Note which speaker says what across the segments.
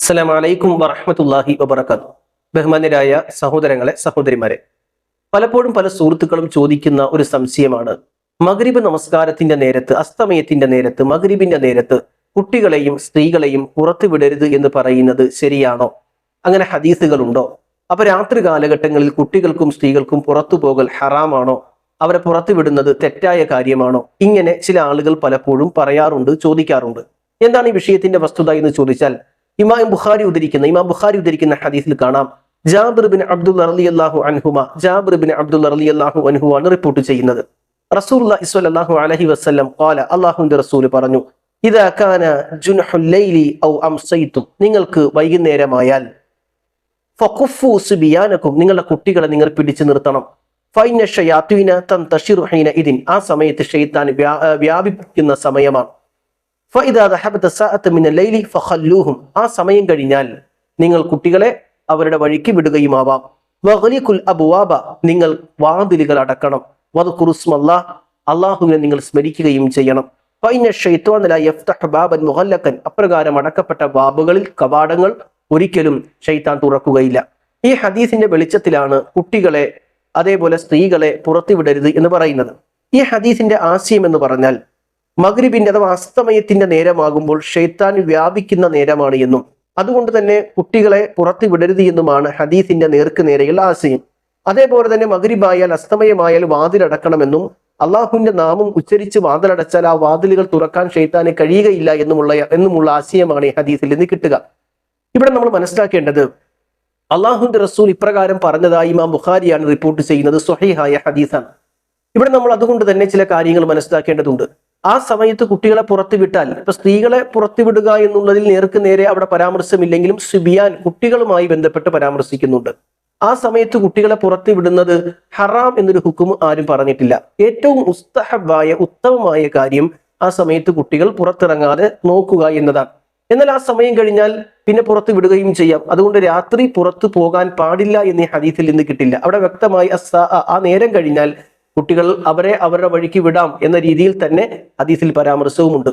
Speaker 1: അസ്സലാം വലൈക്കും വറഹമത്തല്ലാഹി വബർക്കാത്തു ബഹുമാന്യരായ സഹോദരങ്ങളെ സഹോദരിമാരെ പലപ്പോഴും പല സുഹൃത്തുക്കളും ചോദിക്കുന്ന ഒരു സംശയമാണ്. മഗ്രിബ് നമസ്കാരത്തിന്റെ നേരത്ത് അസ്തമയത്തിന്റെ നേരത്ത് മഗ്രിബിന്റെ നേരത്ത് കുട്ടികളെയും സ്ത്രീകളെയും പുറത്തു വിടരുത് എന്ന് പറയുന്നത് ശരിയാണോ? അങ്ങനെ ഹദീസുകളുണ്ടോ? അപ്പൊ രാത്രി കാലഘട്ടങ്ങളിൽ കുട്ടികൾക്കും സ്ത്രീകൾക്കും പുറത്തു പോകൽ ഹറാമാണോ? അവരെ പുറത്തു വിടുന്നത് തെറ്റായ കാര്യമാണോ? ഇങ്ങനെ ചില ആളുകൾ പലപ്പോഴും പറയാറുണ്ട് ചോദിക്കാറുണ്ട്. എന്താണ് ഈ വിഷയത്തിന്റെ വസ്തുത എന്ന് ചോദിച്ചാൽ ഇമാം ബുഖാരി ഉദ്ധരിക്കുന്ന ഇമാം ബുഖാരി ഉദ്ധരിക്കുന്ന ഹദീസിൽ കാണാം. ജാബിർ ബിൻ അബ്ദുൽ അലി അള്ളാഹു അൻഹുമ ജാബിർ ബിൻ അബ്ദുൽ അലി അള്ളാഹു അൻഹു ആണ് റിപ്പോർട്ട് ചെയ്യുന്നത്. റസൂൽ അള്ളാഹു അലഹി വസ്ലം ഖാല അള്ളാഹുവിന്റെ റസൂൽ പറഞ്ഞു ഇതാ കാന ലൈലി ഔ നിങ്ങൾക്ക് വൈകുന്നേരമായാൽ ഫഖുഫു നിങ്ങളുടെ കുട്ടികളെ നിങ്ങൾ പിടിച്ചു നിർത്തണം. ഫൈന ഷയാത്തുവിന തൻ തഷിറു ഹൈന ഇതിൻ ആ സമയത്ത് ഷെയ്ത്താൻ വ്യാ- ആ, വ്യാപിക്കുന്ന സമയമാണ്. ഫഖല്ലൂഹും. ആ സമയം കഴിഞ്ഞാൽ നിങ്ങൾ കുട്ടികളെ അവരുടെ വഴിക്ക് വിടുകയുമാവാം. വഹലിഖുൽ അബുവാബ നിങ്ങൾ വാതിലുകൾ അടക്കണം. വദ്കുറുസ്മല്ലാ അള്ളാഹുവിനെ നിങ്ങൾ സ്മരിക്കുകയും ചെയ്യണം. അപ്രകാരം അടക്കപ്പെട്ട ബാബുകളിൽ കവാടങ്ങൾ ഒരിക്കലും ഷെയ്ത്താൻ തുറക്കുകയില്ല. ഈ ഹദീസിന്റെ വെളിച്ചത്തിലാണ് കുട്ടികളെ അതേപോലെ സ്ത്രീകളെ പുറത്തുവിടരുത് എന്ന് പറയുന്നത്. ഈ ഹദീസിന്റെ ആശയം എന്ന് പറഞ്ഞാൽ മഗ്രിബിന്റെ അഥവാ അസ്തമയത്തിന്റെ നേരമാകുമ്പോൾ ഷെയ്ത്താൻ വ്യാപിക്കുന്ന നേരമാണ് എന്നും. അതുകൊണ്ട് തന്നെ കുട്ടികളെ പുറത്തു വിടരുത് എന്നുമാണ് ഹദീസിന്റെ നേർക്ക് നേരെയുള്ള ആശയം. അതേപോലെ തന്നെ മഗ്രിബായാൽ അസ്തമയമായാൽ വാതിലടക്കണമെന്നും അള്ളാഹുവിന്റെ നാമം ഉച്ചരിച്ച് വാതിലടച്ചാൽ ആ വാതിലുകൾ തുറക്കാൻ ഷെയ്ത്താന് കഴിയുകയില്ല എന്നുമുള്ള എന്നുമുള്ള ആശയമാണ് ഈ ഹദീസിൽ നിന്ന് കിട്ടുക. ഇവിടെ നമ്മൾ മനസ്സിലാക്കേണ്ടത് അള്ളാഹുന്റെ റസൂൽ ഇപ്രകാരം പറഞ്ഞതായി ഇമാം ബുഖാരിയാണ് റിപ്പോർട്ട് ചെയ്യുന്നത്. സ്വഹീഹായ ഹദീസാണ്. ഇവിടെ നമ്മൾ അതുകൊണ്ട് തന്നെ ചില കാര്യങ്ങൾ മനസ്സിലാക്കേണ്ടതുണ്ട്. ആ സമയത്ത് കുട്ടികളെ പുറത്തുവിട്ടാൽ ഇപ്പൊ സ്ത്രീകളെ പുറത്തുവിടുക എന്നുള്ളതിൽ നേർക്ക് നേരെ അവിടെ പരാമർശമില്ലെങ്കിലും സുബിയാൻ കുട്ടികളുമായി ബന്ധപ്പെട്ട് പരാമർശിക്കുന്നുണ്ട്. ആ സമയത്ത് കുട്ടികളെ പുറത്തു വിടുന്നത് ഹറാം എന്നൊരു ഹുക്കും ആരും പറഞ്ഞിട്ടില്ല. ഏറ്റവും ഉസ്തഹബായ ഉത്തമമായ കാര്യം ആ സമയത്ത് കുട്ടികൾ പുറത്തിറങ്ങാതെ നോക്കുക എന്നതാണ്. എന്നാൽ ആ സമയം കഴിഞ്ഞാൽ പിന്നെ പുറത്ത് വിടുകയും ചെയ്യാം. അതുകൊണ്ട് രാത്രി പുറത്തു പോകാൻ പാടില്ല എന്ന് ഹദീസിൽ നിന്ന് കിട്ടില്ല. അവിടെ വ്യക്തമായി ആ നേരം കഴിഞ്ഞാൽ കുട്ടികൾ അവരെ അവരുടെ വഴിക്ക് വിടാം എന്ന രീതിയിൽ തന്നെ അതീസിൽ പരാമർശവുമുണ്ട്.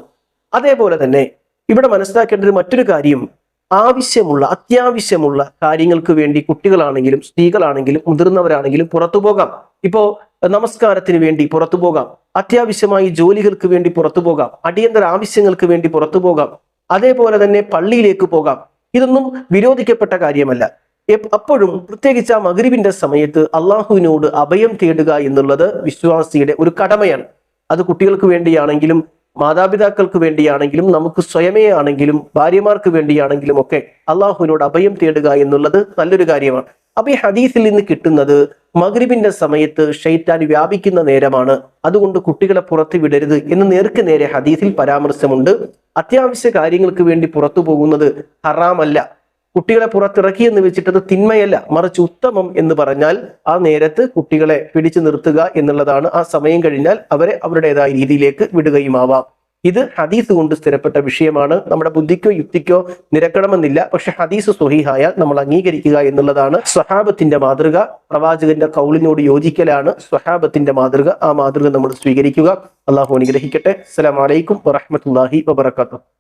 Speaker 1: അതേപോലെ തന്നെ ഇവിടെ മനസ്സിലാക്കേണ്ട ഒരു മറ്റൊരു കാര്യം. ആവശ്യമുള്ള അത്യാവശ്യമുള്ള കാര്യങ്ങൾക്ക് വേണ്ടി കുട്ടികളാണെങ്കിലും സ്ത്രീകളാണെങ്കിലും മുതിർന്നവരാണെങ്കിലും പുറത്തു പോകാം. ഇപ്പോ നമസ്കാരത്തിന് വേണ്ടി പുറത്തു പോകാം. അത്യാവശ്യമായി ജോലികൾക്ക് വേണ്ടി പുറത്തു പോകാം. അടിയന്തര ആവശ്യങ്ങൾക്ക് വേണ്ടി പുറത്തു പോകാം. അതേപോലെ തന്നെ പള്ളിയിലേക്ക് പോകാം. ഇതൊന്നും വിരോധിക്കപ്പെട്ട കാര്യമല്ല. അപ്പോഴും പ്രത്യേകിച്ച് ആ മകരിവിന്റെ സമയത്ത് അള്ളാഹുവിനോട് അഭയം തേടുക എന്നുള്ളത് വിശ്വാസിയുടെ ഒരു കടമയാണ്. അത് കുട്ടികൾക്ക് വേണ്ടിയാണെങ്കിലും മാതാപിതാക്കൾക്ക് വേണ്ടിയാണെങ്കിലും നമുക്ക് സ്വയമേ ആണെങ്കിലും ഭാര്യമാർക്ക് വേണ്ടിയാണെങ്കിലും ഒക്കെ അള്ളാഹുവിനോട് അഭയം തേടുക എന്നുള്ളത് നല്ലൊരു കാര്യമാണ്. അപ്പൊ ഈ ഹദീസിൽ നിന്ന് കിട്ടുന്നത് മഗ്രിബിന്റെ സമയത്ത് ഷെയ്റ്റാൻ വ്യാപിക്കുന്ന നേരമാണ്. അതുകൊണ്ട് കുട്ടികളെ പുറത്ത് വിടരുത് എന്ന് നേർക്ക് നേരെ ഹദീസിൽ പരാമർശമുണ്ട്. അത്യാവശ്യ കാര്യങ്ങൾക്ക് വേണ്ടി പുറത്തു പോകുന്നത് ഹറാമല്ല. കുട്ടികളെ പുറത്തിറക്കി എന്ന് വെച്ചിട്ട് അത് തിന്മയല്ല മറിച്ച് ഉത്തമം എന്ന് പറഞ്ഞാൽ ആ നേരത്ത് കുട്ടികളെ പിടിച്ചു നിർത്തുക എന്നുള്ളതാണ് ആ സമയം കഴിഞ്ഞാൽ അവരെ അവരുടേതായ രീതിയിലേക്ക് വിടുകയുമാവാം. ഇത് ഹദീസ് കൊണ്ട് സ്ഥിരപ്പെട്ട വിഷയമാണ്. നമ്മുടെ ബുദ്ധിക്കോ യുക്തിക്കോ നിരക്കണമെന്നില്ല. പക്ഷെ ഹദീസ് സ്വഹീഹായാൽ നമ്മൾ അംഗീകരിക്കുക എന്നുള്ളതാണ് സ്വഹാബത്തിന്റെ മാതൃക. പ്രവാചകന്റെ കൗളിനോട് യോജിക്കലാണ് സ്വഹാബത്തിന്റെ മാതൃക. ആ മാതൃക നമ്മൾ സ്വീകരിക്കുക. അള്ളാഹു അനുഗ്രഹിക്കട്ടെ. അസ്സലാമലൈക്കും വറഹമത്തല്ലാഹി വബർക്കാത്തു